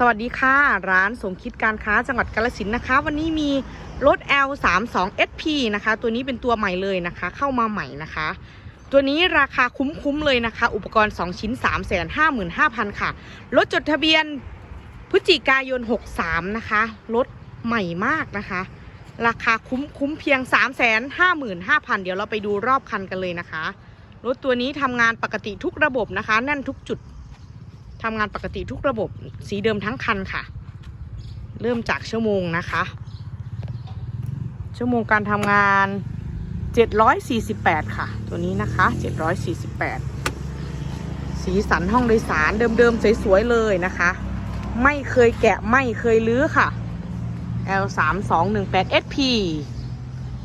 สวัสดีค่ะ ร้านสมคิดการค้าจังหวัดกาฬสินนะคะ วันนี้มีรถ L 3 2 SP นะคะ ตัวนี้เป็นตัวใหม่เลยนะคะ เข้ามาใหม่นะคะ ตัวนี้ราคาคุ้มๆเลยนะคะ อุปกรณ์ 2 ชิ้น 3 5 5 0 0 0 ค่ะ รถจดทะเบียนพฤศจิกายน 63 นะคะ รถใหม่มากนะคะ ราคาคุ้มคุ้มเพียง 3 5 5 0 0 0 เดี๋ยวเราไปดูรอบคันกันเลยนะคะ รถตัวนี้ทำงานปกติทุกระบบนะคะ แน่นทุกจุด ทำงานปกติทุกระบบสีเดิมทั้งคันค่ะ เริ่มจากชั่วโมงนะคะ ชั่วโมงการทำงาน 748 ค่ะ ตัวนี้นะคะ 748 สีสันห้องโดยสารเดิมๆสวยๆเลยนะคะ ไม่เคยแกะไม่เคยลื้อค่ะ L 3 2 1 8 SP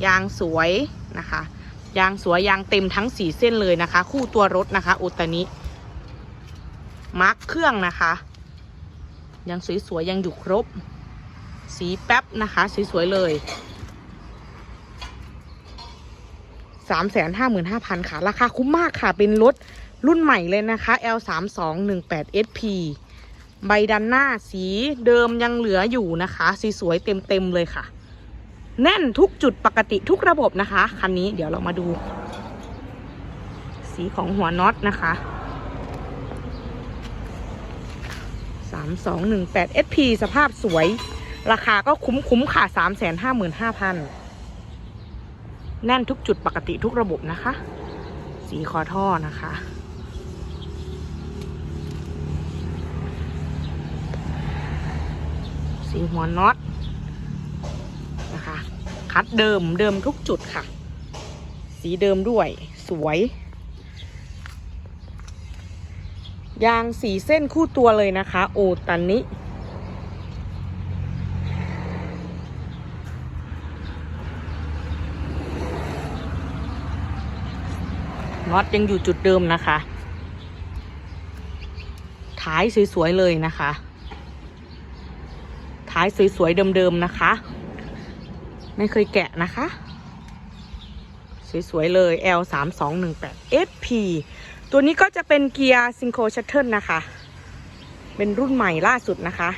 ยางสวยนะคะ ยางสวยยางเต็มทั้ง 4 เส้นเลยนะคะ คู่ตัวรถนะคะอุตนิ มาร์คเครื่องนะคะ ยังสวยๆยังอยู่ครบ สีแป๊บนะคะ สวยๆเลยสามแสนห้าหมื่นห้าพันค่ะ ราคาคุ้มมากค่ะ เป็นรถรุ่นใหม่เลยนะคะ L 3 2 1 8 SP ใบดันหน้าสีเดิมยังเหลืออยู่นะคะ สีสวยเต็มๆเลยค่ะ แน่นทุกจุดปกติทุกระบบนะคะ คันนี้เดี๋ยวเรามาดู สีของหัวน็อตนะคะ สามสองหนึ่งแปด SP สภาพสวย ราคาก็คุ้มคุ้มค่ะสามแสนห้าหมื่นห้าพันแน่นทุกจุดปกติทุกระบบนะคะ สีคอท่อนะคะ สีหัวน็อตนะคะ คัดเดิมเดิมทุกจุดค่ะ สีเดิมด้วยสวย ยางสีเส้นคู่ตัวเลยนะคะ โอตันนิน็อตยังอยู่จุดเดิมนะคะ ท้ายสวยๆเลยนะคะ ท้ายสวยๆเดิมๆนะคะ ไม่เคยแกะนะคะ สวยๆเลย L 3 2 1 8 SP ตัวนี้ก็จะเป็นเกียร์ซิงโครชัตเทิลนะคะ เป็นรุ่นใหม่ล่าสุดนะคะ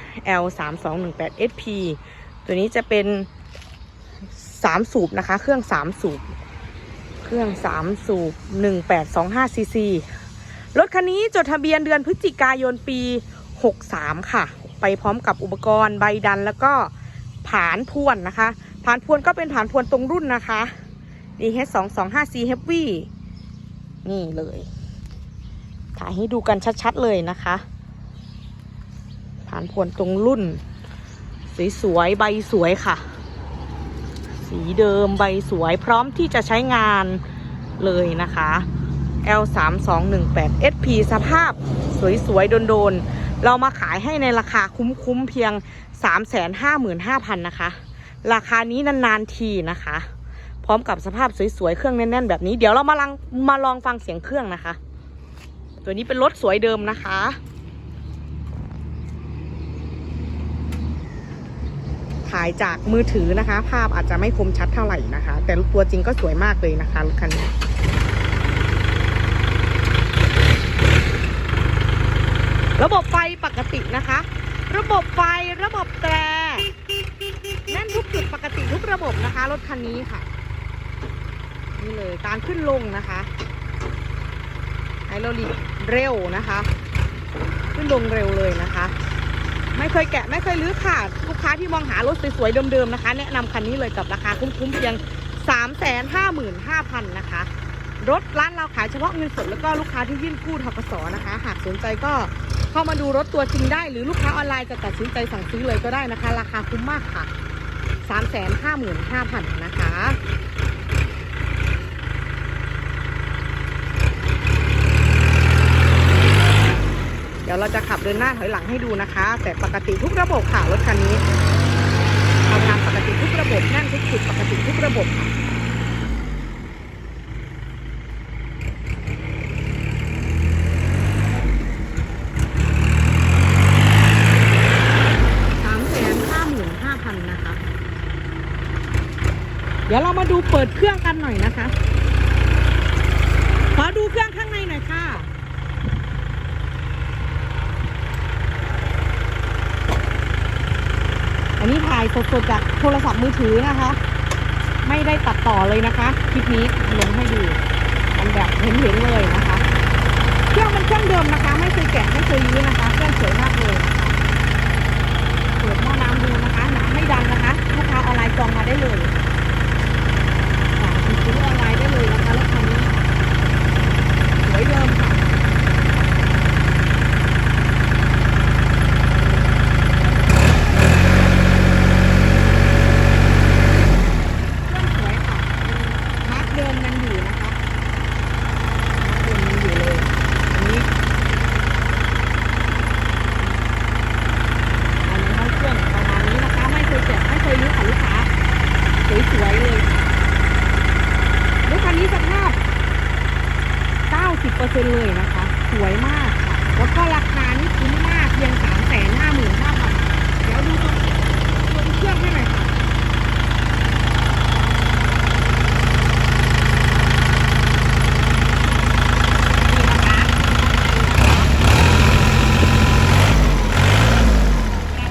L 3 2 1 8 SP ตัวนี้จะเป็น3สูบนะคะ เครื่อง3สูบ เครื่อง3สูบ1825ซีซีรถคันนี้จดทะเบียนเดือนพฤศจิกายนปี63ค่ะ ไปพร้อมกับอุปกรณ์ใบดันแล้วก็ผานพวนนะคะ ผานพวนก็เป็นผานพวนตรงรุ่นนะคะ DH 2 2 5 C Heavy นี่เลย ถ่ายให้ดูกันชัดๆเลยนะคะ ผ่านพวนตรงรุ่น สวยๆ ใบสวยค่ะ สีเดิมใบสวยพร้อมที่จะใช้งานเลยนะคะ L 3 2 1 8 SP สภาพสวยๆ โดนๆ เรามาขายให้ในราคาคุ้มๆ เพียง 355,000 นะคะ ราคานี้นานๆ ทีนะคะ พร้อมกับสภาพสวยๆ เครื่องแน่นๆ แบบนี้ เดี๋ยวเรามาลองมาลองฟังเสียงเครื่องนะคะ ตัวนี้เป็นรถสวยเดิมนะคะถ่ายจากมือถือนะคะ ภาพอาจจะไม่คมชัดเท่าไหร่นะคะ แต่ตัวจริงก็สวยมากเลยนะคะรถคันนี้ระบบไฟปกตินะคะ ระบบไฟระบบแตรแน่นทุกจุดปกติทุกระบบนะคะ รถคันนี้ค่ะ นี่เลยการขึ้นลงนะคะไฮโดรลิกเร็วนะคะ ขึ้นลงเร็วเลยนะคะ ไม่เคยแกะไม่เคยรื้อขาดลูกค้าที่มองหารถสวยๆเดิมๆนะคะ แนะนำคันนี้เลยกับราคาคุ้มๆเพียง 355,000นะคะรถร้านเราขายเฉพาะเงินสดแล้วก็ลูกค้าที่ยื่นกู้ทกสนะคะ หากสนใจก็เข้ามาดูรถตัวจริงได้ หรือลูกค้าออนไลน์จะตัดสินใจสั่งซื้อเลยก็ได้นะคะ ราคาคุ้มมากค่ะ 355,000นะคะ เราจะขับเดินหน้าถอยหลังให้ดูนะคะ แต่ปกติทุกระบบค่ะรถคันนี้ทำงานปกติทุกระบบแน่นทุกจุดปกติทุกระบบค่ะสามแสนห้าหมื่นห้าพันนะคะเดี๋ยวเรามาดูเปิดเครื่องกันหน่อยนะคะ ขอดูเครื่องข้างในหน่อยค่ะ อันนี้ถ่ายสดๆจากโทรศัพท์มือถือนะคะ ไม่ได้ตัดต่อเลยนะคะคลิปนี้ลงให้ดูมันแบบเห็นๆเลยนะคะเครื่องมันเครื่องเดิมนะคะ ไม่เคยแกะไม่เคยยื้อนะคะเครื่องสวยมากเลยนะคะเปิดหม้อน้ำดูนะคะน้ำไม่ดังนะคะลูกค้าออนไลน์จองมาได้เลยสั่งซื้อออนไลน์ได้เลยนะคะรถคันนี้สวยเดิมค่ะ เครื่องสวยค่ะมาร์กเดิมยังอยู่นะคะมาร์กเดิมยังอยู่เลย อันนี้ อันนี้ห้องเครื่องประมาณนี้นะคะ ไม่เคยเจ็บไม่เคยรู้ค่ะลูกค้า สวยๆเลยค่ะรถคันนี้สภาพ 90%เลยนะคะ สวยมากค่ะ แล้วก็ราคานี่คุ้มมากเพียง 3 5 5 0 0 0 บาท เดี๋ยวดูตรงตรงเครื่องให้หน่อยค่ะ นี่นะคะประ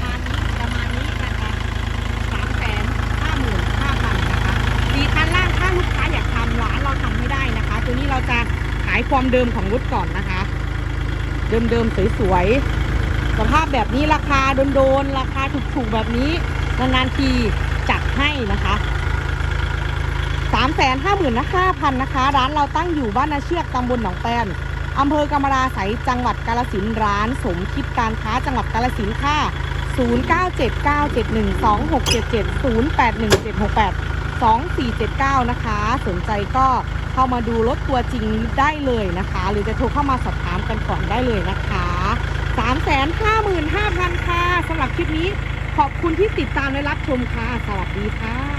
มาณนี้ประมาณนี้นะคะสามแสนห้าหมื่นห้าพันนะคะสีคันล่างถ้าลูกค้าอยากทำร้านเราทำไม่ได้นะคะ ตัวนี้เราจะขายความ เดิมของรถก่อนนะคะ เดิมๆสวยๆสภาพแบบนี้ราคาโดนๆราคาถูกๆแบบนี้นานๆทีจัดให้นะคะสามแสนห้าหมื่นนะห้าพันนะคะ ร้านเราตั้งอยู่บ้านนาเชือกตำบลหนองแปนอำเภอกำมะลาไสยจังหวัดกาลสินร้านสมคิดการค้าจังหวัดกาลสินค่ะ 0979712667 0817682479 นะคะ สนใจก็ เข้ามาดูรถตัวจริงได้เลยนะคะ หรือจะโทรเข้ามาสอบถามกันก่อนได้เลยนะคะ355,000ค่ะสำหรับคลิปนี้ขอบคุณที่ติดตามและรับชมค่ะ สวัสดีค่ะ